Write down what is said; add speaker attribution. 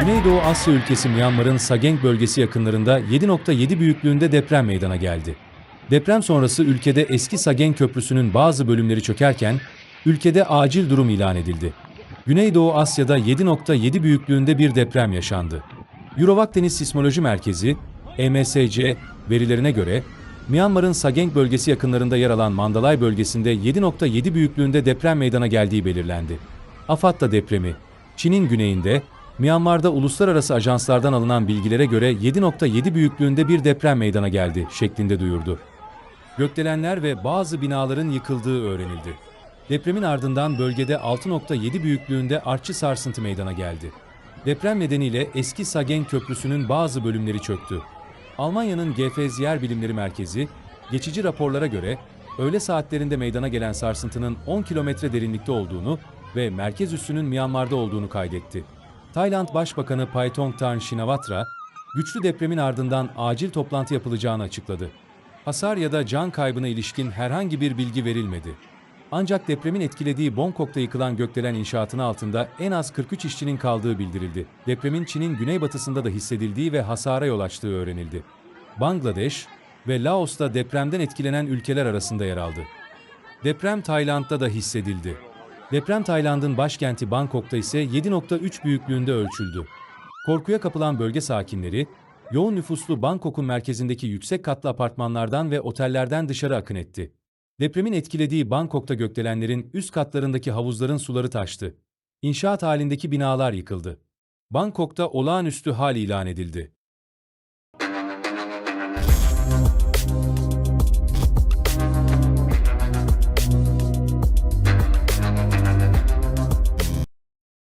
Speaker 1: Güneydoğu Asya ülkesi Myanmar'ın Sageng bölgesi yakınlarında 7.7 büyüklüğünde deprem meydana geldi. Deprem sonrası ülkede eski Sageng Köprüsü'nün bazı bölümleri çökerken, ülkede acil durum ilan edildi. Güneydoğu Asya'da 7.7 büyüklüğünde bir deprem yaşandı. Eurovac Deniz Sismoloji Merkezi, EMSC, verilerine göre, Myanmar'ın Sageng bölgesi yakınlarında yer alan Mandalay bölgesinde 7.7 büyüklüğünde deprem meydana geldiği belirlendi. AFAD da depremi, Çin'in güneyinde, Myanmar'da uluslararası ajanslardan alınan bilgilere göre 7.7 büyüklüğünde bir deprem meydana geldi şeklinde duyurdu. Gökdelenler ve bazı binaların yıkıldığı öğrenildi. Depremin ardından bölgede 6.7 büyüklüğünde artçı sarsıntı meydana geldi. Deprem nedeniyle eski Sagen Köprüsü'nün bazı bölümleri çöktü. Almanya'nın GFZ Yer Bilimleri Merkezi, geçici raporlara göre öğle saatlerinde meydana gelen sarsıntının 10 kilometre derinlikte olduğunu ve merkez üssünün Myanmar'da olduğunu kaydetti. Tayland Başbakanı Paetongtarn Shinawatra, güçlü depremin ardından acil toplantı yapılacağını açıkladı. Hasar ya da can kaybına ilişkin herhangi bir bilgi verilmedi. Ancak depremin etkilediği Bangkok'ta yıkılan gökdelen inşaatının altında en az 43 işçinin kaldığı bildirildi. Depremin Çin'in güneybatısında da hissedildiği ve hasara yol açtığı öğrenildi. Bangladeş ve Laos'ta depremden etkilenen ülkeler arasında yer aldı. Deprem Tayland'da da hissedildi. Deprem Tayland'ın başkenti Bangkok'ta ise 7.3 büyüklüğünde ölçüldü. Korkuya kapılan bölge sakinleri, yoğun nüfuslu Bangkok'un merkezindeki yüksek katlı apartmanlardan ve otellerden dışarı akın etti. Depremin etkilediği Bangkok'ta gökdelenlerin üst katlarındaki havuzların suları taştı. İnşaat halindeki binalar yıkıldı. Bangkok'ta olağanüstü hal ilan edildi.